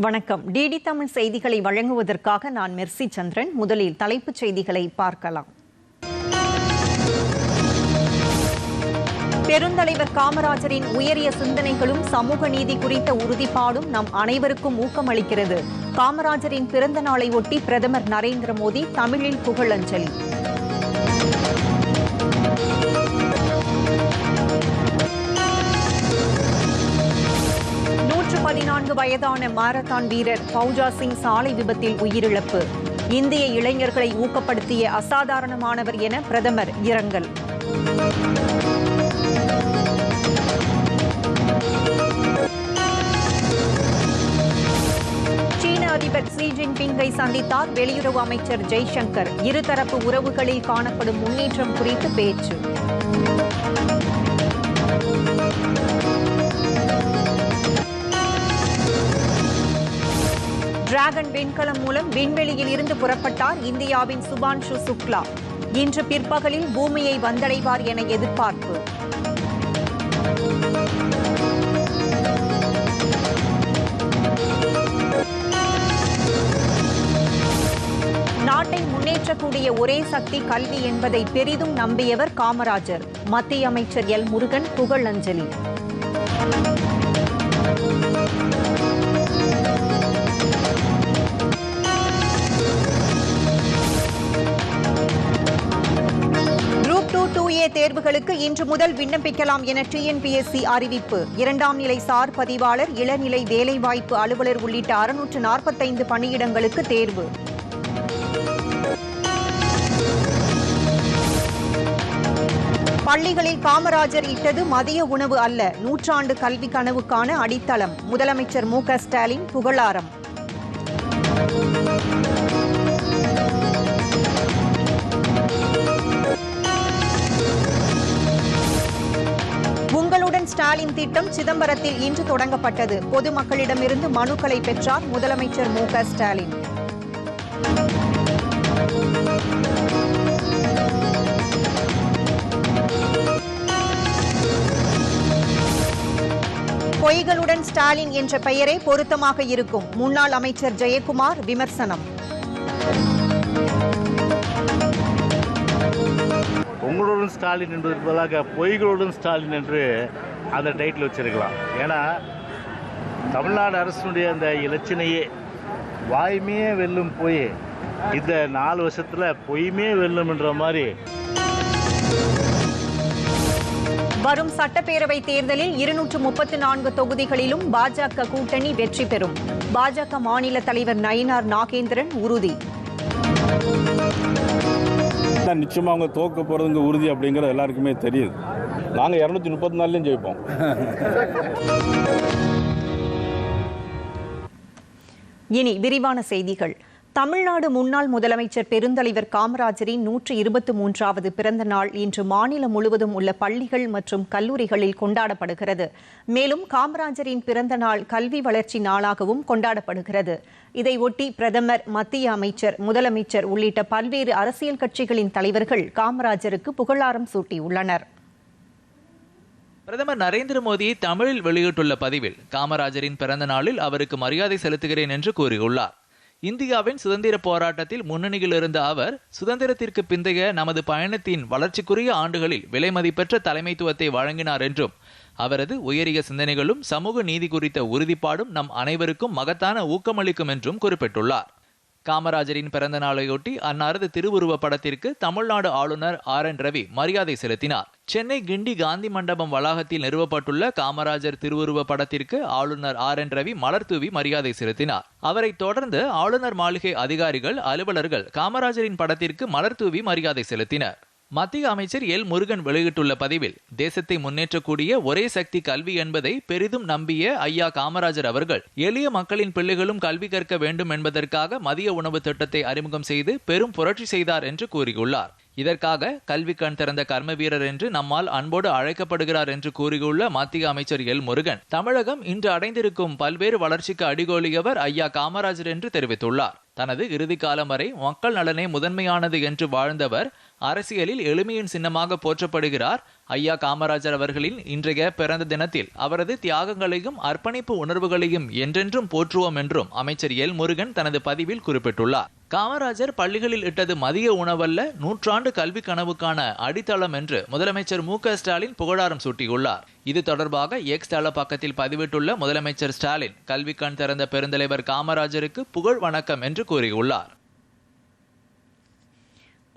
வணக்கம். டிடி தமிழ் செய்திகளை வழங்குவதற்காக நான் மெர்சி சந்திரன். முதலில் தலைப்புச் செய்திகளை பார்க்கலாம். பெருந்தலைவர் காமராஜரின் உயரிய சிந்தனைகளும் சமூக நீதி குறித்த உறுதிப்பாடும் நம் அனைவருக்கும் ஊக்கமளிக்கிறது. காமராஜரின் பிறந்த நாளை ஒட்டி பிரதமர் நரேந்திர மோடி தமிழில் புகழஞ்சலி. பதினான்கு வயதான மாரத்தான் வீரர் பௌஜா சிங் சாலை விபத்தில் உயிரிழப்பு. இந்திய இளைஞர்களை ஊக்கப்படுத்திய அசாதாரணமானவர் என பிரதமர் இரங்கல். சீன அதிபர் ஷி ஜின்பிங்கை சந்தித்தார் வெளியுறவு அமைச்சர் ஜெய்சங்கர். இருதரப்பு உறவுகளில் காணப்படும் முன்னேற்றம் குறித்து பேச்சு. டிராகன் விண்கலம் மூலம் விண்வெளியில் இருந்து புறப்பட்டார் இந்தியாவின் சுபான்ஷு சுக்லா. இன்று பிற்பகலில் பூமியை வந்தடைவார் என எதிர்பார்ப்பு. நாட்டை முன்னேற்றக்கூடிய ஒரே சக்தி கல்வி என்பதை பெரிதும் நம்பியவர் காமராஜர். மத்திய அமைச்சர் எல் முருகன் புகழஞ்சலி. டூ ஏ தேர்வுகளுக்கு இன்று முதல் விண்ணப்பிக்கலாம் என டிஎன்பிஎஸ்சி அறிவிப்பு. இரண்டாம் நிலை சார் பதிவாளர் இளநிலை வேலைவாய்ப்பு அலுவலர் உள்ளிட்ட அறுநூற்று நாற்பத்தைந்து பணியிடங்களுக்கு தேர்வு. பள்ளிகளில் காமராஜர் இட்டது மதிய உணவு அல்ல நூற்றாண்டு கல்வி கனவுக்கான அடித்தளம். முதலமைச்சர் மு க ஸ்டாலின் புகழாரம். ஸ்டாலின் திட்டம் சிதம்பரத்தில் இன்று தொடங்கப்பட்டது. பொதுமக்களிடமிருந்து மனுக்களை பெற்றார் முதலமைச்சர் மு ஸ்டாலின். பொய்களுடன் ஸ்டாலின் என்ற பெயரே பொருத்தமாக இருக்கும். முன்னாள் அமைச்சர் ஜெயக்குமார் விமர்சனம். உங்களுடன் ஸ்டாலின் என்பதற்கு பதிலாக பொய்களுடன் ஸ்டாலின் என்று அந்த டைட்டில் வச்சிருக்கலாம். ஏன்னா தமிழ்நாடு அரசினுடைய அந்த இலச்சினையே வாய்மையே வெல்லும் பொய் இந்த நாலு வருஷத்தில் பொய்மே வெல்லும்ன்ற மாதிரி. வரும் சட்டப்பேரவை தேர்தலில் இருநூற்று முப்பத்தி நான்கு தொகுதிகளிலும் பாஜக கூட்டணி வெற்றி பெறும். பாஜக மாநில தலைவர் நயினார் நாகேந்திரன் உறுதி. தான் நிச்சயமாக அவங்க தோக்க போகிறதுங்க உறுதி அப்படிங்கிறது எல்லாருக்குமே தெரியுது. நாங்கள் இரநூத்தி முப்பத்தி நாலுலேயும் ஜெயிப்போம். இனி விரிவான செய்திகள். தமிழ்நாடு முன்னாள் முதலமைச்சர் பெருந்தலைவர் காமராஜரின் நூற்றி இருபத்தி மூன்றாவது பிறந்த நாள் இன்று மாநிலம் முழுவதும் உள்ள பள்ளிகள் மற்றும் கல்லூரிகளில் கொண்டாடப்படுகிறது. மேலும் காமராஜரின் பிறந்த நாள் கல்வி வளர்ச்சி நாளாகவும் கொண்டாடப்படுகிறது. இதையொட்டி பிரதமர் மத்திய அமைச்சர் முதலமைச்சர் உள்ளிட்ட பல்வேறு அரசியல் கட்சிகளின் தலைவர்கள் காமராஜருக்கு புகழாரம் சூட்டியுள்ளனர். பிரதமர் நரேந்திர மோடி தமிழில் வெளியிட்டுள்ள பதிவில் காமராஜரின் பிறந்த நாளில் அவருக்கு மரியாதை செலுத்துகிறேன் என்று கூறியுள்ளார். இந்தியாவின் சுதந்திர போராட்டத்தில் முன்னணியில் இருந்த அவர் சுதந்திரத்திற்கு பிந்தைய நமது பயணத்தின் வளர்ச்சிக்குரிய ஆண்டுகளில் விலைமதிப்பற்ற தலைமைத்துவத்தை வழங்கினார் என்றும் அவரது உயரிய சிந்தனைகளும் சமூக நீதி குறித்த உறுதிப்பாடும் நம் அனைவருக்கும் மகத்தான ஊக்கமளிக்கும் என்றும் குறிப்பிட்டுள்ளார். காமராஜரின் பிறந்த நாளையொட்டி அன்னாரது திருவுருவ படத்திற்கு தமிழ்நாடு ஆளுநர் ஆர் என் ரவி மரியாதை செலுத்தினார். சென்னை கிண்டி காந்தி மண்டபம் வளாகத்தில் நிறுவப்பட்டுள்ள காமராஜர் திருவுருவ படத்திற்கு ஆளுநர் ஆர் என் ரவி மலர் தூவி மரியாதை செலுத்தினார். அவரைத் தொடர்ந்து ஆளுநர் மாளிகை அதிகாரிகள் அலுவலர்கள் காமராஜரின் படத்திற்கு மலர் தூவி மரியாதை செலுத்தினர். மத்திய அமைச்சர் எல். முருகன் வெளியிட்டுள்ள பதிவில் தேசத்தை முன்னேற்றக்கூடிய ஒரே சக்தி கல்வி என்பதை பெரிதும் நம்பிய ஐயா காமராஜர் அவர்கள் எளிய மக்களின் பிள்ளைகளும் கல்வி கற்க வேண்டும் என்பதற்காக மதிய உணவு திட்டத்தை அறிமுகம் செய்து பெரும் புரட்சி செய்தார் என்று கூறியுள்ளார். இதற்காக கல்வி கண் திறந்த கர்ம வீரர் என்று நம்மால் அன்போடு அழைக்கப்படுகிறார் என்று கூறியுள்ள மத்திய அமைச்சர் எல். முருகன் தமிழகம் இன்று அடைந்திருக்கும் பல்வேறு வளர்ச்சிக்கு அடிகோலியவர் ஐயா காமராஜர் என்று தெரிவித்துள்ளார். தனது இறுதி காலம் வரை மக்கள் நலனே முதன்மையானது என்று வாழ்ந்தவர் அரசியலில் எளிமையின் சின்னமாக போற்றப்படுகிறார். ஐயா காமராஜர் அவர்களின் இன்றைய பிறந்த தினத்தில் அவரது தியாகங்களையும் அர்ப்பணிப்பு உணர்வுகளையும் என்றென்றும் போற்றுவோம் என்றும் அமைச்சர் எல். முருகன் தனது பதிவில் குறிப்பிட்டுள்ளார். காமராஜர் பள்ளிகளில் இட்டது மதிய உணவல்ல நூற்றாண்டு கல்வி கனவுக்கான அடித்தளம் என்று முதலமைச்சர் மு. ஸ்டாலின் புகழாரம் சூட்டியுள்ளார். இது தொடர்பாக எக்ஸ். தள பக்கத்தில் பதிவிட்டுள்ள முதலமைச்சர் ஸ்டாலின் கல்வி கண் திறந்த பெருந்தலைவர் காமராஜருக்கு புகழ் வணக்கம் என்று கூறியுள்ளார்.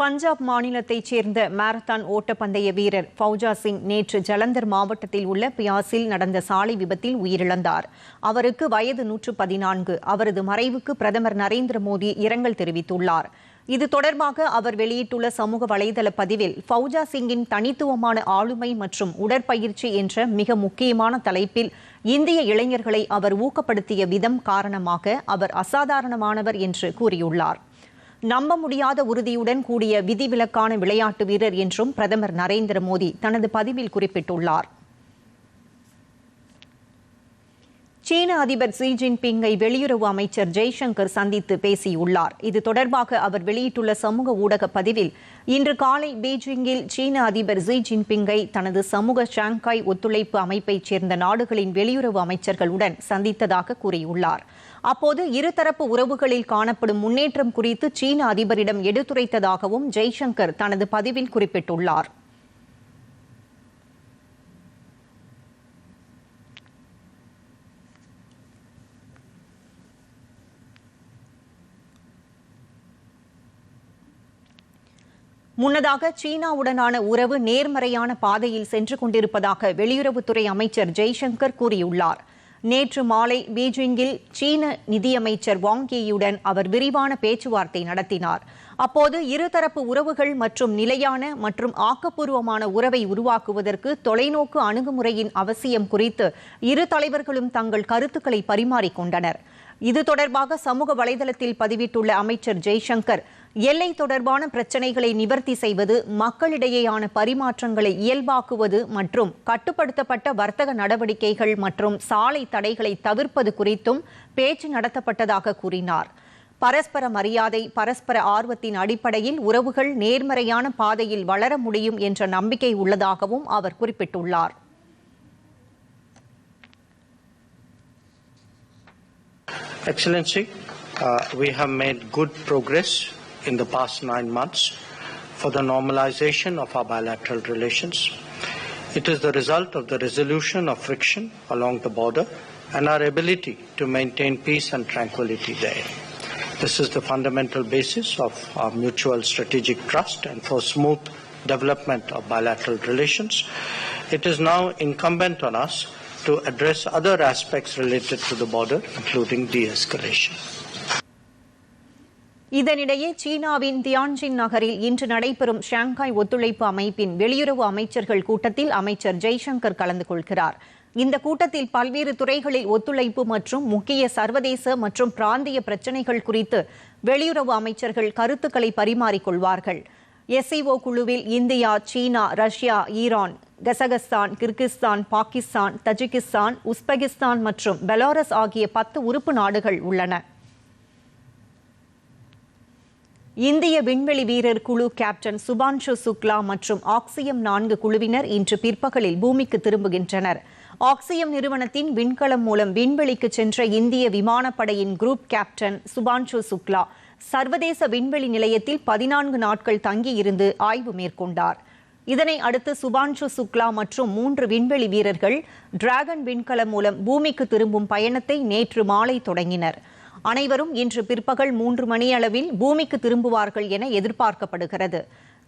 பஞ்சாப் மாநிலத்தைச் சேர்ந்த மாரத்தான் ஓட்டப்பந்தய வீரர் ஃபௌஜா சிங் நேற்று ஜலந்தர் மாவட்டத்தில் உள்ள பியாஸில் நடந்த சாலை விபத்தில் உயிரிழந்தார். அவருக்கு வயது நூற்று பதினான்கு. அவரது மறைவுக்கு பிரதமர் நரேந்திர மோடி இரங்கல் தெரிவித்துள்ளார். இது தொடர்பாக அவர் வெளியிட்டுள்ள சமூக வலைதள பதிவில் ஃபௌஜா சிங்கின் தனித்துவமான ஆளுமை மற்றும் உடற்பயிற்சி என்ற மிக முக்கியமான தலைப்பில் இந்திய இளைஞர்களை அவர் ஊக்கப்படுத்திய விதம் காரணமாக அவர் அசாதாரணமானவர் என்று கூறியுள்ளார். நம்ப முடியாத உறுதியுடன் கூடிய விதிவிலக்கான விளையாட்டு வீரர் என்றும் பிரதமர் நரேந்திர மோடி தனது பதிவில் குறிப்பிட்டுள்ளார். சீன அதிபர் ஷி ஜின்பிங்கை வெளியுறவு அமைச்சர் ஜெய்சங்கர் சந்தித்து பேசியுள்ளார். இது தொடர்பாக அவர் வெளியிட்டுள்ள சமூக ஊடக பதிவில் இன்று காலை பீஜிங்கில் சீன அதிபர் ஷி ஜின்பிங்கை தனது சமூக ஷாங்காய் ஒத்துழைப்பு அமைப்பைச் சேர்ந்த நாடுகளின் வெளியுறவு அமைச்சர்களுடன் சந்தித்ததாக கூறியுள்ளார். அப்போது இருதரப்பு உறவுகளில் காணப்படும் முன்னேற்றம் குறித்து சீன அதிபரிடம் எடுத்துரைத்ததாகவும் ஜெய்சங்கர் தனது பதிவில் குறிப்பிட்டுள்ளார். முன்னதாக சீனாவுடனான உறவு நேர்மறையான பாதையில் சென்று கொண்டிருப்பதாக வெளியுறவுத்துறை அமைச்சர் ஜெய்சங்கர் கூறியுள்ளார். நேற்று மாலை பீஜிங்கில் சீன நிதியமைச்சர் வாங்கியுடன் அவர் விரிவான பேச்சுவார்த்தை நடத்தினார். அப்போது இருதரப்பு உறவுகள் மற்றும் நிலையான மற்றும் ஆக்கப்பூர்வமான உறவை உருவாக்குவதற்கு தொலைநோக்கு அணுகுமுறையின் அவசியம் குறித்து இரு தலைவர்களும் தங்கள் கருத்துக்களை பரிமாறிக்கொண்டனர். இது தொடர்பாக சமூக வலைதளத்தில் பதிவிட்டுள்ள அமைச்சர் ஜெய்சங்கர் எல்லை தொடர்பான பிரச்சினைகளை நிவர்த்தி செய்வது மக்களிடையேயான பரிமாற்றங்களை இயல்பாக்குவது மற்றும் கட்டுப்படுத்தப்பட்ட வர்த்தக நடவடிக்கைகள் மற்றும் சாலை தடைகளை தவிர்ப்பது குறித்தும் பேச்சு நடத்தப்பட்டதாக கூறினார். பரஸ்பர மரியாதை பரஸ்பர ஆர்வத்தின் அடிப்படையில் உறவுகள் நேர்மறையான பாதையில் வளர முடியும் என்ற நம்பிக்கை உள்ளதாகவும் அவர் குறிப்பிட்டுள்ளார். Excellency, uh, we have made good progress. In the past nine months for the normalization of our bilateral relations. It is the result of the resolution of friction along the border and our ability to maintain peace and tranquility there. This is the fundamental basis of our mutual strategic trust and for smooth development of bilateral relations. It is now incumbent on us to address other aspects related to the border, including de-escalation. இதனிடையே சீனாவின் Tianjin நகரில் இன்று நடைபெறும் Shanghai ஒத்துழைப்பு அமைப்பின் வெளியுறவு அமைச்சர்கள் கூட்டத்தில் அமைச்சர் ஜெய்சங்கர் கலந்து கொள்கிறார். இந்த கூட்டத்தில் பல்வேறு துறைகளில் ஒத்துழைப்பு மற்றும் முக்கிய சர்வதேச மற்றும் பிராந்திய பிரச்சினைகள் குறித்து வெளியுறவு அமைச்சர்கள் கருத்துக்களை பரிமாறிக்கொள்வார்கள் எஸ்சிஓ குழுவில் India China Russia Iran Kazakhstan Kyrgyzstan Pakistan Tajikistan Uzbekistan மற்றும் பெலாரஸ் ஆகிய பத்து உறுப்பு நாடுகள் உள்ளன. இந்திய விண்வெளி வீரர் குழு கேப்டன் சுபான்ஷு சுக்லா மற்றும் ஆக்சியம் நான்கு குழுவினர் இன்று பிற்பகலில் பூமிக்கு திரும்புகின்றனர். ஆக்சியம் நிறுவனத்தின் விண்கலம் மூலம் விண்வெளிக்கு சென்ற இந்திய விமானப்படையின் குரூப் கேப்டன் சுபான்ஷு சுக்லா சர்வதேச விண்வெளி நிலையத்தில் பதினான்கு நாட்கள் தங்கியிருந்து ஆய்வு மேற்கொண்டார். இதனை அடுத்து சுபான்ஷு சுக்லா மற்றும் மூன்று விண்வெளி வீரர்கள் டிராகன் விண்கலம் மூலம் பூமிக்கு திரும்பும் பயணத்தை நேற்று மாலை தொடங்கினர். அனைவரும் இன்று பிற்பகல் மூன்று மணியளவில் பூமிக்கு திரும்புவார்கள் என எதிர்பார்க்கப்படுகிறது.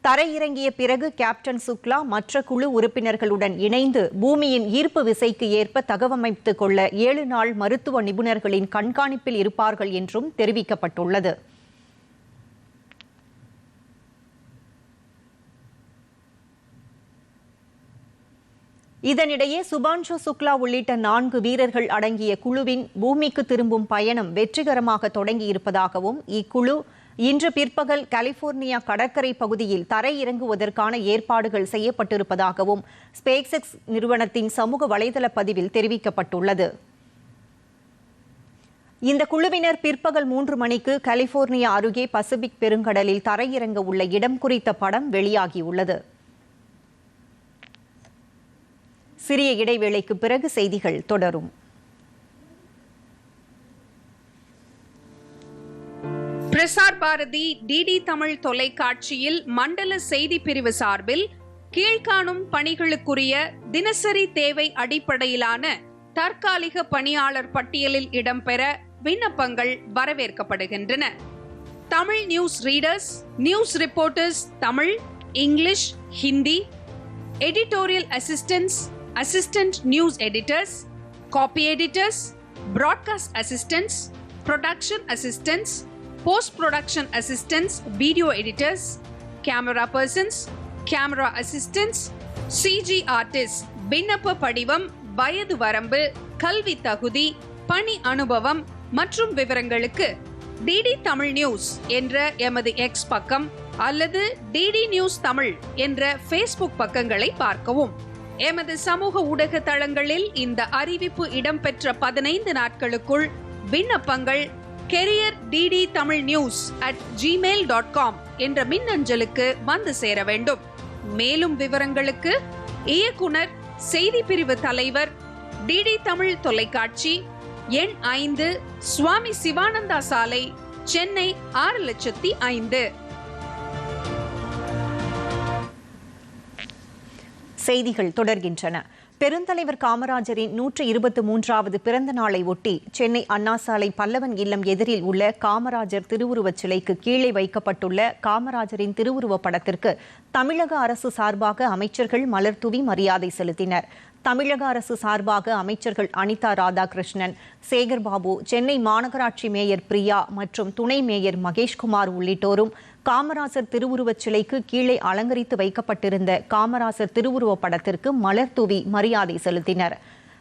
தரையிறங்கிய பிறகு கேப்டன் சுக்லா மற்ற குழு உறுப்பினர்களுடன் இணைந்து பூமியின் ஈர்ப்பு விசைக்கு ஏற்ப தகவமைத்துக் கொள்ள ஏழு நாள் மருத்துவ நிபுணர்களின் கண்காணிப்பில் இருப்பார்கள் என்றும் தெரிவிக்கப்பட்டுள்ளது. இதனிடையே சுபான்ஷு சுக்லா உள்ளிட்ட நான்கு வீரர்கள் அடங்கிய குழுவின் பூமிக்கு திரும்பும் பயணம் வெற்றிகரமாக தொடங்கியிருப்பதாகவும் இக்குழு இன்று பிற்பகல் கலிபோர்னியா கடற்கரை பகுதியில் தரையிறங்குவதற்கான ஏற்பாடுகள் செய்யப்பட்டிருப்பதாகவும் ஸ்பேக்ஸெக்ஸ் நிறுவனத்தின் சமூக வலைதள பதிவில் தெரிவிக்கப்பட்டுள்ளது. இந்த குழுவினர் பிற்பகல் மூன்று மணிக்கு கலிபோர்னியா அருகே பசிபிக் பெருங்கடலில் தரையிறங்க உள்ள இடம் குறித்த படம் வெளியாகியுள்ளது. சிறிய இடைவேளைக்கு பிறகு செய்திகள் தொடரும். பிரசார் பாரதி டிடி தமிழ் தொலைக்காட்சியில் மண்டல செய்தி பிரிவு சார்பில் கீழ்காணும் பணிகளுக்குரிய தினசரி தேவை அடிப்படையிலான தற்காலிக பணியாளர் பட்டியலில் இடம்பெற விண்ணப்பங்கள் வரவேற்கப்படுகின்றன. Tamil news readers news reporters Tamil English Hindi editorial assistance assistant news editors copy editors broadcast assistants production assistants post production assistants video editors camera persons camera assistance CG artist விண்ணப்ப படிவம் வயது வரம்பு கல்வி தகுதி பணி அனுபவம் மற்றும் விவரங்களுக்கு டிடி தமிழ் நியூஸ் என்ற எமது எக்ஸ் பக்கம் அல்லது டிடி நியூஸ் தமிழ் என்ற ஃபேஸ்புக் பக்கங்களை பார்க்கவும். எமது சமூக ஊடக தளங்களில் இந்த அறிவிப்பு இடம்பெற்ற பதினைந்து நாட்களுக்குள் விண்ணப்பங்கள் career DD Tamil news at Gmail dot com என்ற மின்னஞ்சலுக்கு வந்து சேர வேண்டும். மேலும் விவரங்களுக்கு இயக்குனர் செய்தி பிரிவு தலைவர் டிடி தமிழ் தொலைக்காட்சி எண் ஐந்து சுவாமி சிவானந்தா சாலை சென்னை ஆறு லட்சத்தி ஐந்து. செய்திகள் தொடர்கின்றன. பெருந்தலைவர் காமராஜரின் நூற்றி இருபத்தி மூன்றாவது பிறந்த நாளை ஒட்டி சென்னை அண்ணா சாலை பல்லவன் இல்லம் எதிரில் உள்ள காமராஜர் திருவுருவச் சிலைக்கு கீழே வைக்கப்பட்டுள்ள காமராஜரின் திருவுருவப் படத்திற்கு தமிழக அரசு சார்பாக அமைச்சர்கள் மலர்தூவி மரியாதை செலுத்தினர். தமிழக அரசு சார்பாக அமைச்சர்கள் அனிதா ராதாகிருஷ்ணன் சேகர்பாபு சென்னை மாநகராட்சி மேயர் பிரியா மற்றும் துணை மேயர் மகேஷ்குமார் உள்ளிட்டோரும் காமராசர் திருவுருவச் சிலைக்கு கீழே அலங்கரித்து வைக்கப்பட்டிருந்த காமராசர் திருவுருவப் படத்திற்கு மலர் தூவி மரியாதை செலுத்தினர்.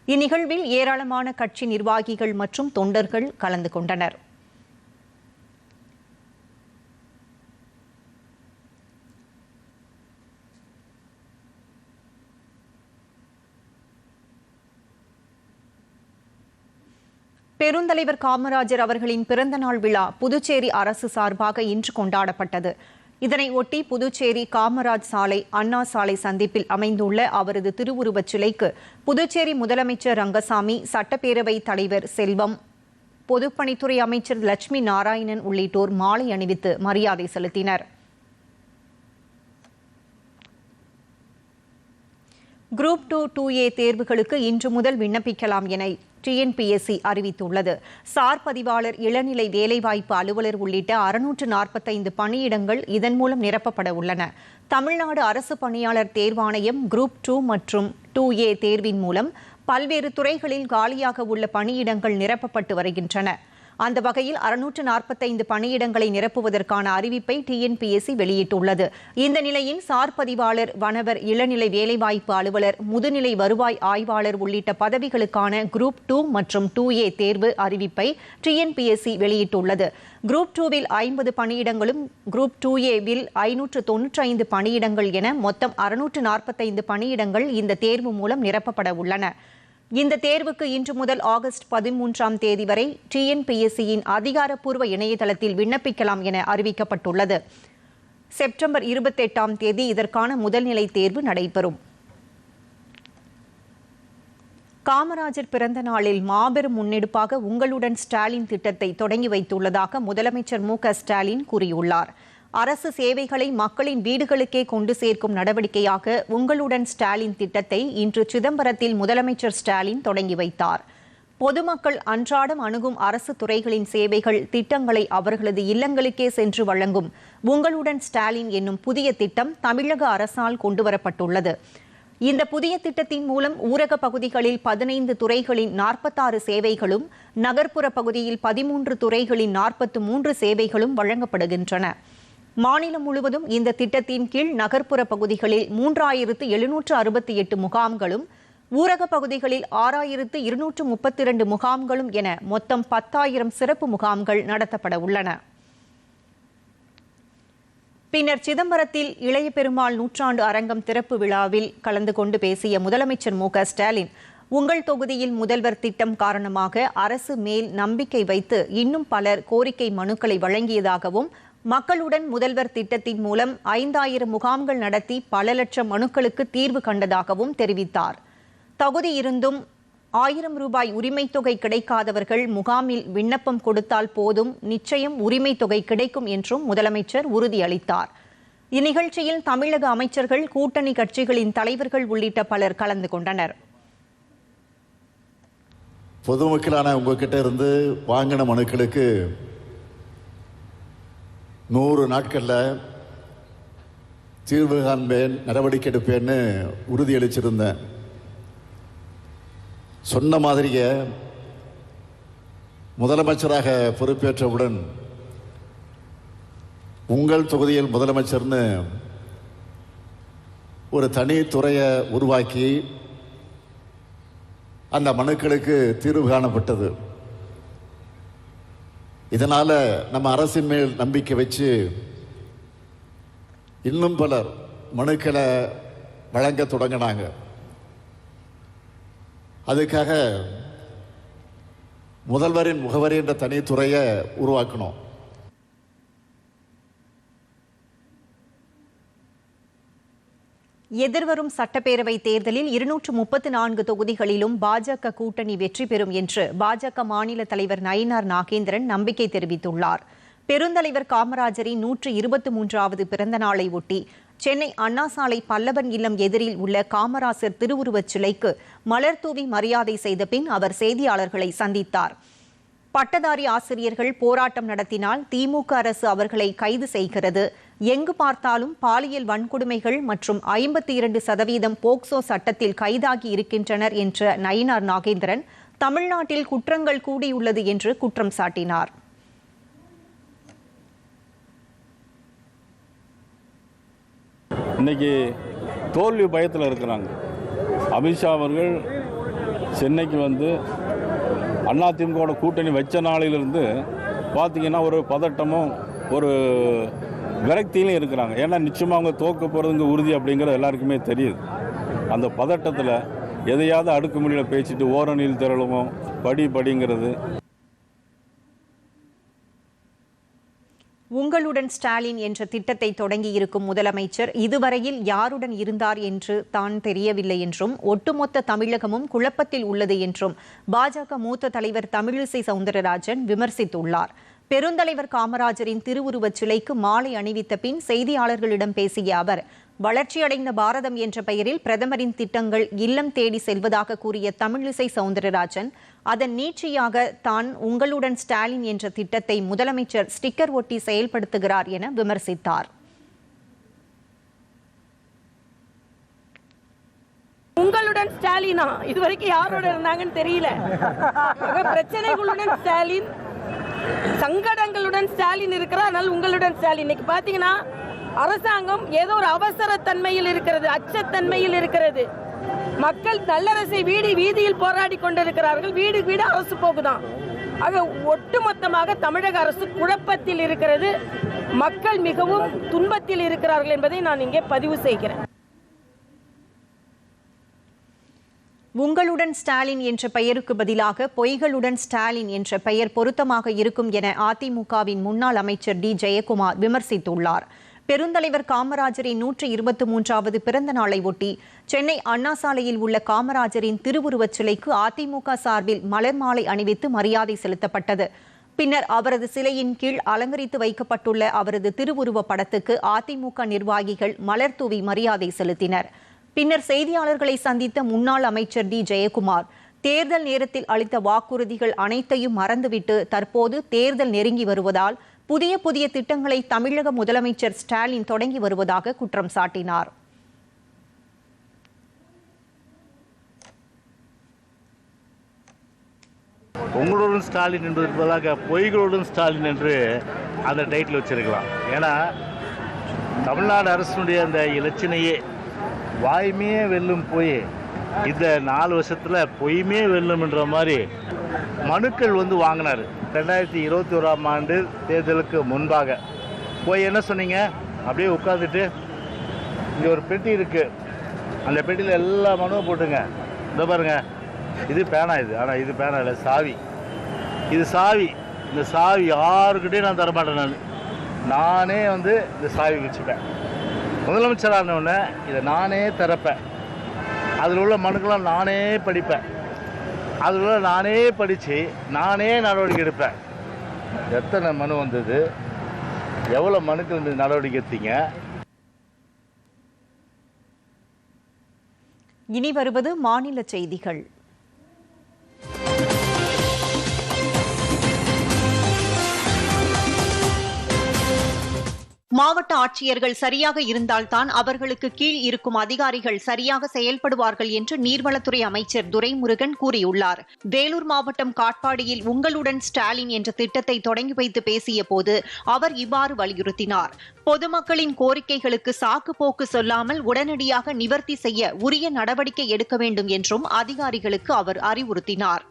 இந்நிகழ்வில் ஏராளமான கட்சி நிர்வாகிகள் மற்றும் தொண்டர்கள் கலந்து கொண்டனர். பெருந்தலைவர் காமராஜர் அவர்களின் பிறந்த நாள் விழா புதுச்சேரி அரசு சார்பாக இன்று கொண்டாடப்பட்டது. இதனை ஒட்டி புதுச்சேரி காமராஜ் சாலை அண்ணா சாலை சந்திப்பில் அமைந்துள்ள அவரது திருவுருவச் சிலைக்கு புதுச்சேரி முதலமைச்சர் ரங்கசாமி சட்டப்பேரவை தலைவர் செல்வம் பொதுப்பணித்துறை அமைச்சர் லட்சுமி நாராயணன் உள்ளிட்டோர் மாலை அணிவித்து மரியாதை செலுத்தினர். குரூப் டூ டூ ஏ தேர்வுகளுக்கு இன்று முதல் விண்ணப்பிக்கலாம் என டிஎன்பிஎஸ்சி அறிவித்துள்ளது. சார் பதிவாளர் இளநிலை வேலைவாய்ப்பு அலுவலர் உள்ளிட்ட அறுநூற்று நாற்பத்தைந்து பணியிடங்கள் இதன் மூலம் நிரப்பப்பட உள்ளன. தமிழ்நாடு அரசு பணியாளர் தேர்வாணையம் குரூப் டூ மற்றும் டூ ஏ தேர்வின் மூலம் பல்வேறு துறைகளில் காலியாக உள்ள பணியிடங்கள் நிரப்பப்பட்டு வருகின்றன. அந்த வகையில் அறுநூற்று நாற்பத்தைந்து பணியிடங்களை நிரப்புவதற்கான அறிவிப்பை டிஎன்பிஎஸ்சி வெளியிட்டுள்ளது. இந்த நிலையில் சார் பதிவாளர் வனவர் இளநிலை வேலைவாய்ப்பு அலுவலர் முதுநிலை வருவாய் ஆய்வாளர் உள்ளிட்ட பதவிகளுக்கான குரூப் டூ மற்றும் டூ ஏ தேர்வு அறிவிப்பை டிஎன்பிஎஸ்சி வெளியிட்டுள்ளது. குரூப் டூவில் ஐம்பது பணியிடங்களும் குரூப் டூ ஏவில் ஐநூற்று தொன்னூற்றி ஐந்து பணியிடங்கள் என மொத்தம் அறுநூற்று நாற்பத்தைந்து பணியிடங்கள் இந்த தேர்வு மூலம் நிரப்பப்பட உள்ளன. இந்த தேர்வுக்கு இன்று முதல் ஆகஸ்ட் பதிமூன்றாம் தேதி வரை டிஎன்பிஎஸ்சியின் அதிகாரப்பூர்வ இணையதளத்தில் விண்ணப்பிக்கலாம் என அறிவிக்கப்பட்டுள்ளது. செப்டம்பர் இருபத்தெட்டாம் தேதி இதற்கான முதல்நிலை தேர்வு நடைபெறும். காமராஜர் பிறந்த நாளில் மாபெரும் முன்னெடுப்பாக உங்களுடன் ஸ்டாலின் திட்டத்தை தொடங்கி வைத்துள்ளதாக முதலமைச்சர் மு க ஸ்டாலின் கூறியுள்ளார். அரசு சேவைகளை மக்களின் வீடுகளுக்கே கொண்டு சேர்க்கும் நடவடிக்கையாக உங்களுடன் ஸ்டாலின் திட்டத்தை இன்று சிதம்பரத்தில் முதலமைச்சர் ஸ்டாலின் தொடங்கி வைத்தார். பொதுமக்கள் அன்றாடம் அணுகும் அரசு துறைகளின் சேவைகள் திட்டங்களை அவர்களது இல்லங்களுக்கே சென்று வழங்கும் உங்களுடன் ஸ்டாலின் என்னும் புதிய திட்டம் தமிழக அரசால் கொண்டுவரப்பட்டுள்ளது இந்த புதிய திட்டத்தின் மூலம் ஊரக பகுதிகளில் பதினைந்து துறைகளின் நாற்பத்தாறு சேவைகளும் நகர்ப்புற பகுதியில் பதிமூன்று துறைகளின் நாற்பத்து மூன்று சேவைகளும் வழங்கப்படுகின்றன. மாநிலம் முழுவதும் இந்த திட்டத்தின் கீழ் நகர்ப்புற பகுதிகளில் மூன்றாயிரத்து எழுநூற்று அறுபத்தி எட்டு முகாம்களும் ஊரக பகுதிகளில் ஆறாயிரத்து இருநூற்று முப்பத்தி இரண்டு முகாம்களும் என மொத்தம் பத்தாயிரம் சிறப்பு முகாம்கள் நடத்தப்பட உள்ளன. பின்னர் சிதம்பரத்தில் இளைய பெருமாள் நூற்றாண்டு அரங்கம் திறப்பு விழாவில் கலந்து கொண்டு பேசிய முதலமைச்சர் மு ஸ்டாலின் உங்கள் தொகுதியில் முதல்வர் திட்டம் காரணமாக அரசு மேல் நம்பிக்கை வைத்து இன்னும் பலர் கோரிக்கை மனுக்களை வழங்கியதாகவும் மக்களுடன் முதல்வர் திட்டத்தின் மூலம் ஐந்தாயிரம் முகாம்கள் நடத்தி பல லட்சம் மனுக்களுக்கு தீர்வு கண்டதாகவும் தெரிவித்தார். தகுதி இருந்தும் ஆயிரம் ரூபாய் உரிமைத் தொகை கிடைக்காதவர்கள் முகாமில் விண்ணப்பம் கொடுத்தால் போதும் நிச்சயம் உரிமைத் தொகை கிடைக்கும் என்றும் முதலமைச்சர் உறுதியளித்தார். இந்நிகழ்ச்சியில் தமிழக அமைச்சர்கள் கூட்டணி கட்சிகளின் தலைவர்கள் உள்ளிட்ட பலர் கலந்து கொண்டனர். பொதுமக்களான உங்ககிட்ட இருந்து வாங்கின மனுக்களுக்கு நூறு நாட்களில் தீர்வு காண்பேன் நடவடிக்கை எடுப்பேன்னு உறுதியளிச்சிருந்தேன் சொன்ன மாதிரியே முதலமைச்சராக பொறுப்பேற்றவுடன் உங்கள் தொகுதியில் முதலமைச்சர்னு ஒரு தனி துறையை உருவாக்கி அந்த மனுக்களுக்கு தீர்வு காணப்பட்டது. இதனால் நம்ம அரசின் மேல் நம்பிக்கை வச்சு இன்னும் பலர் மனுக்களை வழங்க தொடங்கினாங்க. அதுக்காக முதல்வரின் முகவரி என்ற தனித்துறையை உருவாக்கணும். எதிர்வரும் சட்டப்பேரவை தேர்தலில் இருநூற்று முப்பத்து நான்கு தொகுதிகளிலும் பாஜக கூட்டணி வெற்றி பெறும் என்று பாஜக மாநில தலைவர் நயினார் நாகேந்திரன் நம்பிக்கை தெரிவித்துள்ளார். பெருந்தலைவர் காமராஜரின் நூற்று இருபத்தி மூன்றாவது பிறந்த நாளை ஒட்டி சென்னை அண்ணா சாலை பல்லவன் இல்லம் எதிரில் உள்ள காமராசர் திருவுருவச் சிலைக்கு மலர் தூவி மரியாதை செய்த பின் அவர் செய்தியாளர்களை சந்தித்தார். பட்டதாரி ஆசிரியர்கள் போராட்டம் நடத்தினால் திமுக அரசு அவர்களை கைது செய்கிறது. எங்கு பார்த்தாலும் பாலியல் வன்கொடுமைகள் மற்றும் ஐம்பத்தி இரண்டு சதவீதம் போக்சோ சட்டத்தில் கைதாகி இருக்கின்றனர் என்ற நயினார் நாகேந்திரன் தமிழ்நாட்டில் குற்றங்கள் கூடியுள்ளது என்று குற்றம் சாட்டினார். இன்னைக்கு தோல்வி பயத்தில் இருக்கிறாங்க. அமித்ஷா அவர்கள் சென்னைக்கு வந்து அதிமுகவோட கூட்டணி வச்ச நாளிலிருந்து பார்த்தீங்கன்னா ஒரு பதட்டமும் ஒரு விரக்தியிலும் இருக்கிறாங்க. ஏன்னா நிச்சயமாக அவங்க தோக்க போகிறதுங்க உறுதி அப்படிங்கிறது எல்லாருக்குமே தெரியுது. அந்த பதட்டத்தில் எதையாவது அடுக்குமொழியில் பேசிட்டு ஓரணியில் திரளவும் படி படிங்கிறது. உங்களுடன் ஸ்டாலின் என்ற திட்டத்தை தொடங்கியிருக்கும் முதலமைச்சர் இதுவரையில் யாருடன் இருந்தார் என்று தான் தெரியவில்லை என்றும் ஒட்டுமொத்த தமிழகமும் குழப்பத்தில் உள்ளது என்றும் பாஜக மூத்த தலைவர் தமிழிசை சவுந்தரராஜன் விமர்சித்துள்ளார். பெருந்தலைவர் காமராஜரின் திருவுருவச் சிலைக்கு மாலை அணிவித்த பின் செய்தியாளர்களிடம் பேசிய அவர் வளர்ச்சியடைந்த பாரதம் என்ற பெயரில் பிரதமரின் திட்டங்கள் இல்லம் தேடி செல்வதாக கூறிய தமிழிசை சவுந்தரராஜன் அதன் நீட்சியாக தான் உங்களுடன் ஸ்டாலின் என்ற திட்டத்தை முதலமைச்சர் ஸ்டிக்கர் ஒட்டி செயல்படுத்துகிறார் என விமர்சித்தார். உங்களுடன் ஸ்டாலினா? இது வரைக்கும் யாரோட இருந்தாங்கன்னு தெரியல. பிரச்சனைகளுடன் ஸ்டாலின் சங்கடங்களுடன் ஸ்டாலின் இருக்கிறார். அதனால் உங்களுடன் ஸ்டாலின். இன்னைக்கு பாத்தீங்கன்னா அரசாங்கம் ஏதோ ஒரு அவசர தன்மையில் இருக்கிறது அச்சத்தன்மையில் இருக்கிறது. மக்கள் நல்லரசை வீடு வீதியில் போராடி கொண்டிருக்கிறார்கள். வீடு வீடு அரசு போகுதான். ஆக ஒட்டுமொத்தமாக தமிழக அரசு குழப்பத்தில் இருக்கிறது. மக்கள் மிகவும் துன்பத்தில் இருக்கிறார்கள் என்பதை நான் இங்கே பதிவு செய்கிறேன். உங்களுடன் ஸ்டாலின் என்ற பெயருக்கு பதிலாக பொய்களுடன் ஸ்டாலின் என்ற பெயர் பொருத்தமாக இருக்கும் என அதிமுகவின் முன்னாள் அமைச்சர் டி. ஜெயக்குமார் விமர்சித்துள்ளார். பெருந்தலைவர் காமராஜரின் நூற்றி இருபத்தி மூன்றாவது பிறந்த நாளை ஒட்டி சென்னை அண்ணா சாலையில் உள்ள காமராஜரின் திருவுருவச் சிலைக்கு அதிமுக சார்பில் மலர் மாலை அணிவித்து மரியாதை செலுத்தப்பட்டது. பின்னர் அவரது சிலையின் கீழ் அலங்கரித்து வைக்கப்பட்டுள்ள அவரது திருவுருவ படத்துக்கு அதிமுக நிர்வாகிகள் மலர் தூவி மரியாதை செலுத்தினர். பின்னர் செய்தியாளர்களை சந்தித்த முன்னாள் அமைச்சர் டி. ஜெயக்குமார் தேர்தல் நேரத்தில் அளித்த வாக்குறுதிகள் அனைத்தையும் மறந்துவிட்டு தற்போது தேர்தல் நெருங்கி வருவதால் புதிய புதிய திட்டங்களை தமிழக முதலமைச்சர் ஸ்டாலின் தொடங்கி வருவதாக குற்றம் சாட்டினார். உங்களுடன் ஸ்டாலின் என்பதற்கு பதிலாக பொய்களுடன் ஸ்டாலின் என்று அந்த டைட்டில் வச்சிருக்கலாம். ஏன்னா தமிழ்நாடு அரசினுடைய அந்த இலச்சினையே வாய்மையே வெல்லும் போய் இந்த நாலு வருஷத்தில் பொய்மே வெல்லும்ன்ற மாதிரி மனுக்கள் வந்து வாங்கினார். ரெண்டாயிரத்தி இருபத்தி ஓராம் ஆண்டு தேர்தலுக்கு முன்பாக. போய் என்ன சொன்னீங்க? அப்படியே உட்காந்துட்டு இங்கே ஒரு பெட்டி இருக்குது அந்த பெட்டியில் எல்லா மனுவும் போட்டுங்க இந்த பாருங்க. இது பேனா இது. ஆனால் இது பேனா இல்லை சாவி. இது சாவி. இந்த சாவி யாருக்கிட்டே நான் தரமாட்டேன் நான். நானே வந்து இந்த சாவி வச்சுப்பேன். முதலமைச்சரான உடனே இதை நானே திறப்பேன். அதில் உள்ள மனுக்கெல்லாம் நானே படிப்பேன். அதில் உள்ள நானே படித்து நானே நடவடிக்கை எடுப்பேன். எத்தனை மனு வந்தது? எவ்வளோ மனுக்கள் நடவடிக்கை எடுத்தீங்க? இனி வருவது மாநில செய்திகள். மாவட்ட ஆட்சியர்கள் சரியாக இருந்தால்தான் அவர்களுக்கு கீழ் இருக்கும் அதிகாரிகள் சரியாக செயல்படுவார்கள் என்று நீர்வளத்துறை அமைச்சர் துரைமுருகன் கூறியுள்ளார். வேலூர் மாவட்டம் காட்பாடியில் உங்களுடன் ஸ்டாலின் என்ற திட்டத்தை தொடங்கி வைத்து பேசிய போது அவர் இவ்வாறு வலியுறுத்தினார். பொதுமக்களின் கோரிக்கைகளுக்கு சாக்கு போக்கு சொல்லாமல் உடனடியாக நிவர்த்தி செய்ய உரிய நடவடிக்கை எடுக்க வேண்டும் என்றும் அதிகாரிகளுக்கு அவர் அறிவுறுத்தினார்.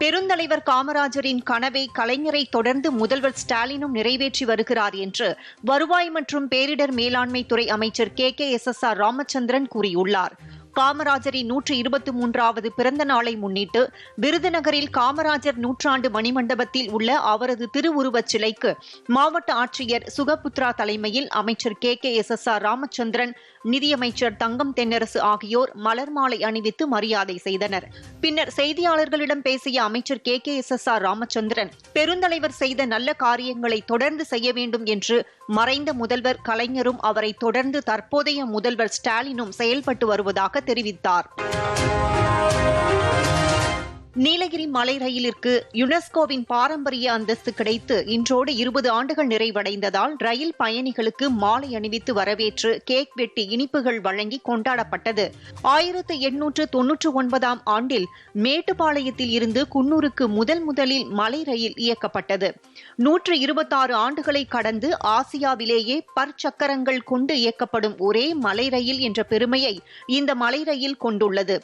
பெருந்தலைவர் காமராஜரின் கனவை கலைஞரை தொடர்ந்து முதல்வர் ஸ்டாலினும் நிறைவேற்றி வருகிறார் என்று வருவாய் மற்றும் பேரிடர் மேலாண்மை துறை அமைச்சர் K K S S R Ramachandran கூறியுள்ளார். காமராஜரின் நூற்று இருபத்தி மூன்றாவது பிறந்த நாளை முன்னிட்டு விருதுநகரில் காமராஜர் நூற்றாண்டு மணிமண்டபத்தில் உள்ள அவரது திருவுருவச் சிலைக்கு மாவட்ட ஆட்சியர் சுகபுத்ரா தலைமையில் அமைச்சர் K K S S R Ramachandran நிதியமைச்சர் தங்கம் தென்னரசு ஆகியோர் மலர் மாலை அணிவித்து மரியாதை செய்தனர். பின்னர் செய்தியாளர்களிடம் பேசிய அமைச்சர் K. K. S. S. R. Ramachandran பெருந்தலைவர் செய்த நல்ல காரியங்களை தொடர்ந்து செய்ய வேண்டும் என்று மறைந்த முதல்வர் கலைஞரும் அவரை தொடர்ந்து தற்போதைய முதல்வர் ஸ்டாலினும் செயல்பட்டு வருவதாக தெரிவித்தார். நீலகிரி மலை ரயிலிற்கு யுனெஸ்கோவின் பாரம்பரிய அந்தஸ்து கிடைத்து இன்றோடு இருபது ஆண்டுகள் நிறைவடைந்ததால் ரயில் பயணிகளுக்கு மாலை அணிவித்து வரவேற்று கேக் வெட்டி இனிப்புகள் வழங்கி கொண்டாடப்பட்டது. ஆயிரத்து எண்ணூற்று தொன்னூற்று ஒன்பதாம் ஆண்டில் மேட்டுப்பாளையத்தில் இருந்து குன்னூருக்கு முதல் முதலில் மலை ரயில் இயக்கப்பட்டது. நூற்று இருபத்தாறு ஆண்டுகளை கடந்து ஆசியாவிலேயே பற்சக்கரங்கள் கொண்டு இயக்கப்படும் ஒரே மலை ரயில் என்ற பெருமையை இந்த மலை ரயில் கொண்டுள்ளது.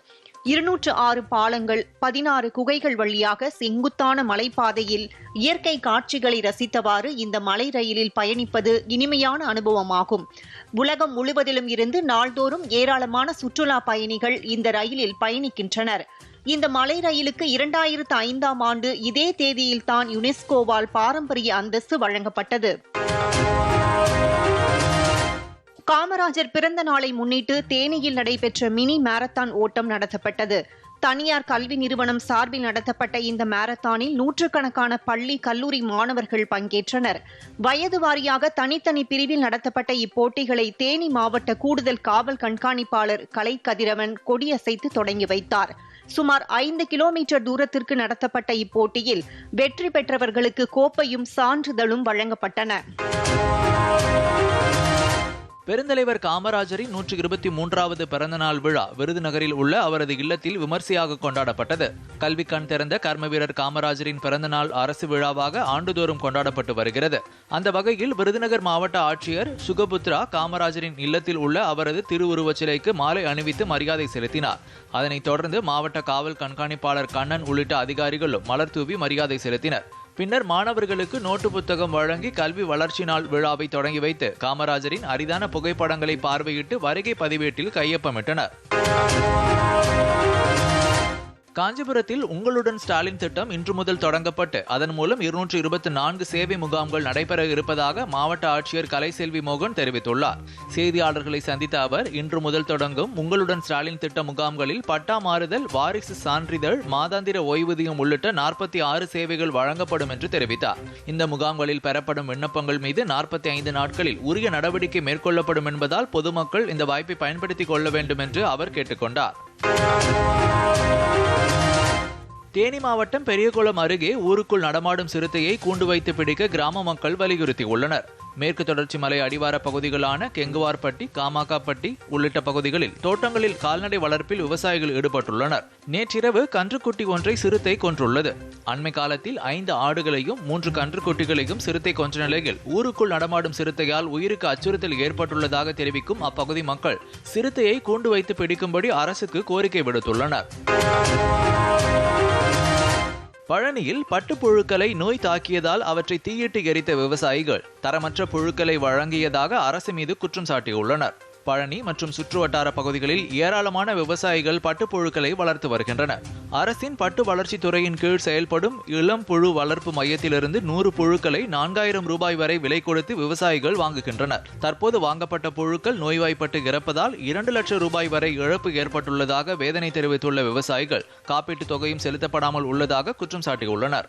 இருநூற்று ஆறு பாலங்கள் பதினாறு குகைகள் வழியாக செங்குத்தான மலைப்பாதையில் இயற்கை காட்சிகளை ரசித்தவாறு இந்த மலை ரயிலில் பயணிப்பது இனிமையான அனுபவமாகும். உலகம் முழுவதிலும் இருந்து நாள்தோறும் ஏராளமான சுற்றுலா பயணிகள் இந்த ரயிலில் பயணிக்கின்றனர். இந்த மலை ரயிலுக்கு இரண்டாயிரத்து ஐந்தாம் ஆண்டு இதே தேதியில் தான் யுனெஸ்கோவால் பாரம்பரிய அந்தஸ்து வழங்கப்பட்டது. காமராஜர் பிறந்த நாளை முன்னிட்டு தேனியில் நடைபெற்ற மினி மாரத்தான் ஓட்டம் நடத்தப்பட்டது. தனியார் கல்வி நிறுவனம் சார்பில் நடத்தப்பட்ட இந்த மாரத்தானில் நூற்றுக்கணக்கான பள்ளி கல்லூரி மாணவர்கள் பங்கேற்றனர். வயது வாரியாக தனித்தனி பிரிவில் நடத்தப்பட்ட இப்போட்டிகளை தேனி மாவட்ட கூடுதல் காவல் கண்காணிப்பாளர் கலை கதிரவன் கொடியசைத்து தொடங்கி வைத்தார். சுமார் ஐந்து கிலோமீட்டர் தூரத்திற்கு நடத்தப்பட்ட இப்போட்டியில் வெற்றி பெற்றவர்களுக்கு கோப்பையும் சான்றிதழும் வழங்கப்பட்டன. பெருந்தலைவர் காமராஜரின் நூற்று இருபத்தி மூன்றாவது பிறந்தநாள் விழா விருதுநகரில் உள்ள அவரது இல்லத்தில் விமர்சையாக கொண்டாடப்பட்டது. கல்வி கண் திறந்த கர்ம வீரர் காமராஜரின் பிறந்தநாள் அரசு விழாவாக ஆண்டுதோறும் கொண்டாடப்பட்டு வருகிறது. அந்த வகையில் விருதுநகர் மாவட்ட ஆட்சியர் சுகபுத்ரா காமராஜரின் இல்லத்தில் உள்ள அவரது திருவுருவச் சிலைக்கு மாலை அணிவித்து மரியாதை செலுத்தினார். அதனைத் தொடர்ந்து மாவட்ட காவல் கண்காணிப்பாளர் கண்ணன் உள்ளிட்ட அதிகாரிகளும் மலர் தூவி மரியாதை செலுத்தினர். பின்னர் மாணவர்களுக்கு நோட்டு புத்தகம் வழங்கி கல்வி வளர்ச்சி நாள் விழாவை தொடங்கி வைத்து காமராஜரின் அரிதான புகைப்படங்களை பார்வையிட்டு வருகை பதிவேட்டில் கையொப்பமிட்டனர். காஞ்சிபுரத்தில் உங்களுடன் ஸ்டாலின் திட்டம் இன்று முதல் தொடங்கப்பட்டு அதன் மூலம் இருநூற்று இருபத்தி நான்கு சேவை முகாம்கள் நடைபெற இருப்பதாக மாவட்ட ஆட்சியர் கலைசெல்வி மோகன் தெரிவித்துள்ளார். செய்தியாளர்களை சந்தித்த அவர் இன்று முதல் தொடங்கும் உங்களுடன் ஸ்டாலின் திட்ட முகாம்களில் பட்டா மாறுதல் வாரிசு சான்றிதழ் மாதாந்திர ஓய்வூதியம் உள்ளிட்ட நாற்பத்தி ஆறு சேவைகள் வழங்கப்படும் என்று தெரிவித்தார். இந்த முகாம்களில் பெறப்படும் விண்ணப்பங்கள் மீது நாற்பத்தி ஐந்து நாட்களில் உரிய நடவடிக்கை மேற்கொள்ளப்படும் என்பதால் பொதுமக்கள் இந்த வாய்ப்பை பயன்படுத்திக் கொள்ள வேண்டும் என்று அவர் கேட்டுக்கொண்டார் தேனி மாவட்டம் பெரியகுளம் அருகே ஊருக்குள் நடமாடும் சிறுத்தையை கூண்டு வைத்து பிடிக்க கிராம மக்கள் வலியுறுத்தியுள்ளனர் மேற்கு தொடர்ச்சி மலை அடிவார பகுதிகளான கெங்குவார்பட்டி காமாக்காப்பட்டி உள்ளிட்ட பகுதிகளில் தோட்டங்களில் கால்நடை வளர்ப்பில் விவசாயிகள் ஈடுபட்டுள்ளனர். நேற்றிரவு கன்றுக்குட்டி ஒன்றை சிறுத்தை கொன்றுள்ளது. அண்மை காலத்தில் ஐந்து ஆடுகளையும் மூன்று கன்றுக்குட்டிகளையும் சிறுத்தை கொன்ற நிலையில் ஊருக்குள் நடமாடும் சிறுத்தையால் உயிருக்கு அச்சுறுத்தல் ஏற்பட்டுள்ளதாக தெரிவிக்கும் அப்பகுதி மக்கள் சிறுத்தையை கூண்டு வைத்து பிடிக்கும்படி அரசுக்கு கோரிக்கை விடுத்துள்ளனர். பழனியில் பட்டுப்புழுக்களை நோய் தாக்கியதால் அவற்றை தீயிட்டு எரித்த விவசாயிகள் தரமற்ற புழுக்களை வழங்கியதாக அரசு மீது குற்றம் சாட்டியுள்ளனர். பழனி மற்றும் சுற்றுவட்டார பகுதிகளில் ஏராளமான விவசாயிகள் பட்டுப்புழுக்களை வளர்த்து வருகின்றனர். அரசின் பட்டு வளர்ச்சி துறையின் கீழ் செயல்படும் இளம் புழு வளர்ப்பு மையத்திலிருந்து நூறு புழுக்களை நான்காயிரம் ரூபாய் வரை விலை கொடுத்து விவசாயிகள் வாங்குகின்றனர். தற்போது வாங்கப்பட்ட புழுக்கள் நோய்வாய்ப்பட்டு இறப்பதால் இரண்டு லட்சம் ரூபாய் வரை இழப்பு ஏற்பட்டுள்ளதாக வேதனை தெரிவித்துள்ள விவசாயிகள் காப்பீட்டுத் தொகையும் செலுத்தப்படாமல் உள்ளதாக குற்றம் சாட்டியுள்ளனர்.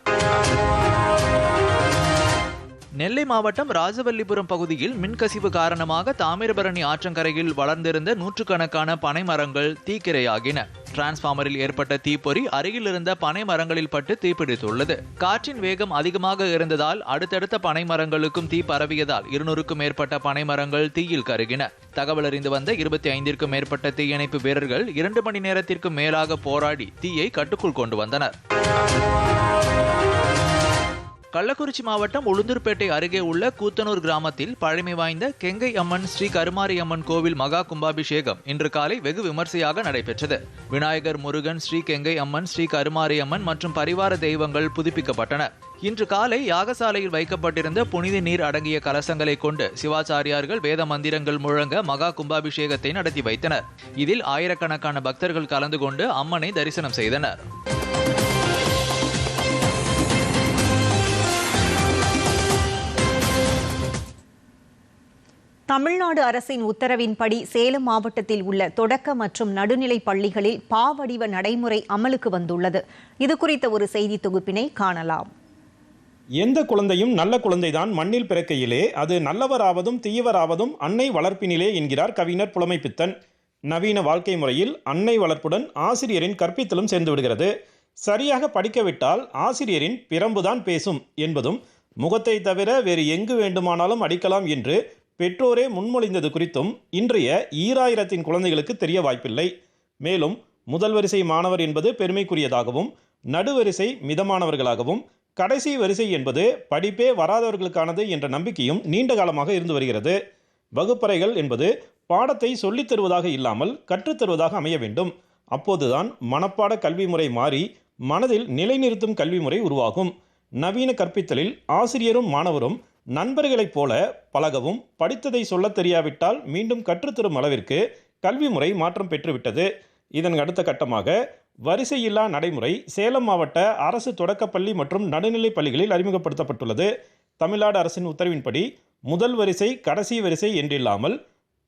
நெல்லை மாவட்டம் ராஜவல்லிபுரம் பகுதியில் மின்கசிவு காரணமாக தாமிரபரணி ஆற்றங்கரையில் வளர்ந்திருந்த நூற்றுக்கணக்கான பனை மரங்கள் தீக்கிரையாகின. டிரான்ஸ்பார்மரில் ஏற்பட்ட தீப்பொறி அருகில் இருந்த பனை மரங்களில் பட்டு தீப்பிடித்துள்ளது. காற்றின் வேகம் அதிகமாக இருந்ததால் அடுத்தடுத்த பனை மரங்களுக்கும் தீ பரவியதால் இருநூறுக்கும் மேற்பட்ட பனை மரங்கள் தீயில் கருகின. தகவல் அறிந்து வந்த இருபத்தி ஐந்திற்கும் மேற்பட்ட தீயணைப்பு வீரர்கள் இரண்டு மணி நேரத்திற்கு மேலாக போராடி தீயை கட்டுக்குள் கொண்டு வந்தனர். கள்ளக்குறிச்சி மாவட்டம் உளுந்தூர்பேட்டை அருகே உள்ள கூத்தனூர் கிராமத்தில் பழமை வாய்ந்த கெங்கை அம்மன் ஸ்ரீ கருமாரி அம்மன் கோவில் மகா கும்பாபிஷேகம் இன்று காலை வெகு விமர்சையாக நடைபெற்றது. விநாயகர் முருகன் ஸ்ரீ கெங்கை அம்மன் ஸ்ரீ கருமாரி அம்மன் மற்றும் பரிவார தெய்வங்கள் புதுப்பிக்கப்பட்டன. இன்று காலை யாகசாலையில் வைக்கப்பட்டிருந்த புனித நீர் அடங்கிய கலசங்களை கொண்டு சிவாச்சாரியார்கள் வேத மந்திரங்கள் முழங்க மகா கும்பாபிஷேகத்தை நடத்தி வைத்தனர். இதில் ஆயிரக்கணக்கான பக்தர்கள் கலந்து கொண்டு அம்மனை தரிசனம் செய்தனர். தமிழ்நாடு அரசின் உத்தரவின்படி சேலம் மாவட்டத்தில் உள்ள தொடக்க மற்றும் நடுநிலை பள்ளிகளில் பாவடிவ நடைமுறை அமலுக்கு வந்துள்ளது. இது குறித்த ஒரு செய்தி தொகுப்பினை காணலாம். எந்த குழந்தையும் நல்ல குழந்தைதான் மண்ணில் பிறக்கையிலே அது நல்லவராவதும் தீயவராவதும் அன்னை வளர்ப்பினிலே என்கிறார் கவிஞர் புலமை பித்தன் நவீன வாழ்க்கை முறையில் அன்னை வளர்ப்புடன் ஆசிரியரின் கற்பித்தலும் சேர்ந்து விடுகிறது. சரியாக படிக்கவிட்டால் ஆசிரியரின் பிரம்புதான் பேசும் என்பதும் முகத்தை தவிர வேறு எங்கு வேண்டுமானாலும் அடிக்கலாம் என்று பெற்றோரே முன்மொழிந்தது குறித்தும் இன்றைய ஈராயிரத்தின் குழந்தைகளுக்கு தெரிய வாய்ப்பில்லை. மேலும் முதல் வரிசை மாணவர் என்பது பெருமைக்குரியதாகவும் நடுவரிசை மிதமானவர்களாகவும் கடைசி வரிசை என்பது படிப்பே வராதவர்களுக்கானது என்ற நம்பிக்கையும் நீண்ட காலமாக இருந்து வருகிறது. வகுப்பறைகள் என்பது பாடத்தை சொல்லித் தருவதாக இல்லாமல் கற்றுத்தருவதாக அமைய வேண்டும். அப்போதுதான் மனப்பாட கல்வி முறை மாறி மனதில் நிலைநிறுத்தும் கல்வி முறை உருவாகும். நவீன கற்பித்தலில் ஆசிரியரும் மாணவரும் நண்பர்களைப் போல பழகவும் படித்ததை சொல்லத் தெரியாவிட்டால் மீண்டும் கற்றுத்தரும் அளவிற்கு கல்வி முறை மாற்றம் பெற்றுவிட்டது. இதன் அடுத்த கட்டமாக வரிசையில்லா நடைமுறை சேலம் மாவட்ட அரசு தொடக்கப்பள்ளி மற்றும் நடுநிலைப் பள்ளிகளில் அறிமுகப்படுத்தப்பட்டுள்ளது. தமிழ்நாடு அரசின் உத்தரவின்படி முதல் வரிசை கடைசி வரிசை என்றில்லாமல்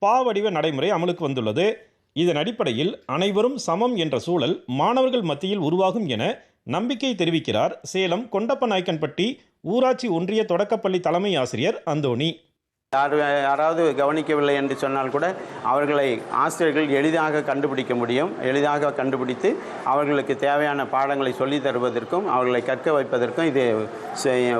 பாவடிவ நடைமுறை அமலுக்கு வந்துள்ளது. இதன் அடிப்படையில் அனைவரும் சமம் என்ற சூழல் மாணவர்கள் மத்தியில் உருவாகும் என நம்பிக்கை தெரிவிக்கிறார் சேலம் கொண்டப்ப நாயக்கன்பட்டி ஊராட்சி ஒன்றிய தொடக்கப்பள்ளி தலைமை ஆசிரியர் அந்தோணி. யார் யாராவது கவனிக்கவில்லை என்று சொன்னால் கூட அவர்களை ஆசிரியர்கள் எளிதாக கண்டுபிடிக்க முடியும். எளிதாக கண்டுபிடித்து அவர்களுக்கு தேவையான பாடங்களை சொல்லித் தருவதற்கும் அவர்களை கற்க வைப்பதற்கும் இது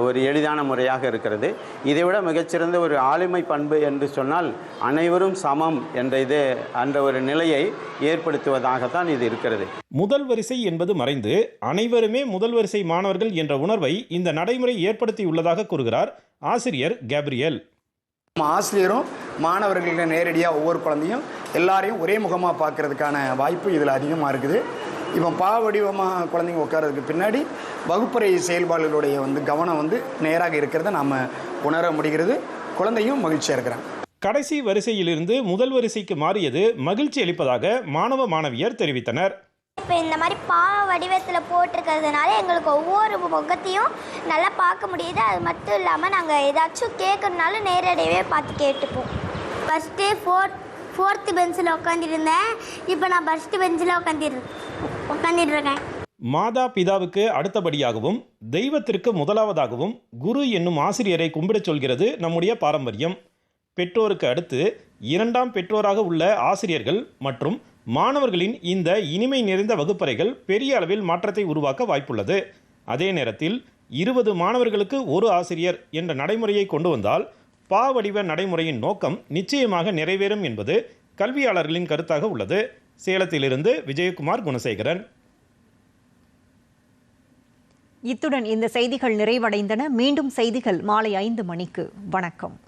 ஒரு எளிதான முறையாக இருக்கிறது. இதைவிட மிகச்சிறந்த ஒரு ஆளுமை பண்பு என்று சொன்னால் அனைவரும் சமம் என்ற இது என்ற ஒரு நிலையை ஏற்படுத்துவதாகத்தான் இது இருக்கிறது. முதல் வரிசை என்பது மறைந்து அனைவருமே முதல் வரிசை மாணவர்கள் என்ற உணர்வை இந்த நடைமுறை ஏற்படுத்தியுள்ளதாக கூறுகிறார் ஆசிரியர் கேப்ரியல். ஆசிரியரும் மாணவர்கள்ட்ட நேரடியாக ஒவ்வொரு குழந்தையும் எல்லாரையும் ஒரே முகமாக பார்க்கறதுக்கான வாய்ப்பு இதில் அதிகமாக இருக்குது. இப்போ பா வடிவமாக குழந்தைங்க உட்கார்றதுக்கு பின்னாடி வகுப்பறை செயல்பாடுகளுடைய வந்து கவனம் வந்து நேராக இருக்கிறத நம்ம உணர முடிகிறது. குழந்தையும் மகிழ்ச்சியாக இருக்கிறாங்க கடைசி வரிசையிலிருந்து முதல் வரிசைக்கு மாறியது மகிழ்ச்சி அளிப்பதாக மாணவ மாணவியர் தெரிவித்தனர். இப்போ இந்த மாதிரி பா வடிவத்தில் போட்டிருக்கிறதுனால எங்களுக்கு ஒவ்வொரு முகத்தையும் நல்லா பார்க்க முடியுது. அது மட்டும் இல்லாமல் நாங்கள் ஏதாச்சும் கேட்கறதுனால நேரடியாகவே பார்த்து கேட்டுப்போம். ஃபஸ்ட்டு ஃபோர்த் ஃபோர்த்து பெஞ்சில் உட்காந்துருந்தேன் இப்போ நான் ஃபஸ்ட்டு பெஞ்சில் உட்காந்துரு உட்காந்துட்டு இருக்கேன் மாதா பிதாவுக்கு அடுத்தபடியாகவும் தெய்வத்திற்கு முதலாவதாகவும் குரு என்னும் ஆசிரியரை கும்பிடச் சொல்கிறது நம்முடைய பாரம்பரியம். பெற்றோருக்கு அடுத்து இரண்டாம் பெற்றோராக உள்ள ஆசிரியர்கள் மற்றும் மாணவர்களின் இந்த இனிமை நிறைந்த வகுப்பறைகள் பெரிய அளவில் மாற்றத்தை உருவாக்க வாய்ப்புள்ளது. அதே நேரத்தில் இருபது மாணவர்களுக்கு ஒரு ஆசிரியர் என்ற நடைமுறையை கொண்டு வந்தால் பா வடிவ நடைமுறையின் நோக்கம் நிச்சயமாக நிறைவேறும் என்பது கல்வியாளர்களின் கருத்தாக உள்ளது. சேலத்திலிருந்து விஜயகுமார் குணசேகரன். இத்துடன் இந்த செய்திகள் நிறைவடைந்தன. மீண்டும் செய்திகள் மாலை ஐந்து மணிக்கு. வணக்கம்.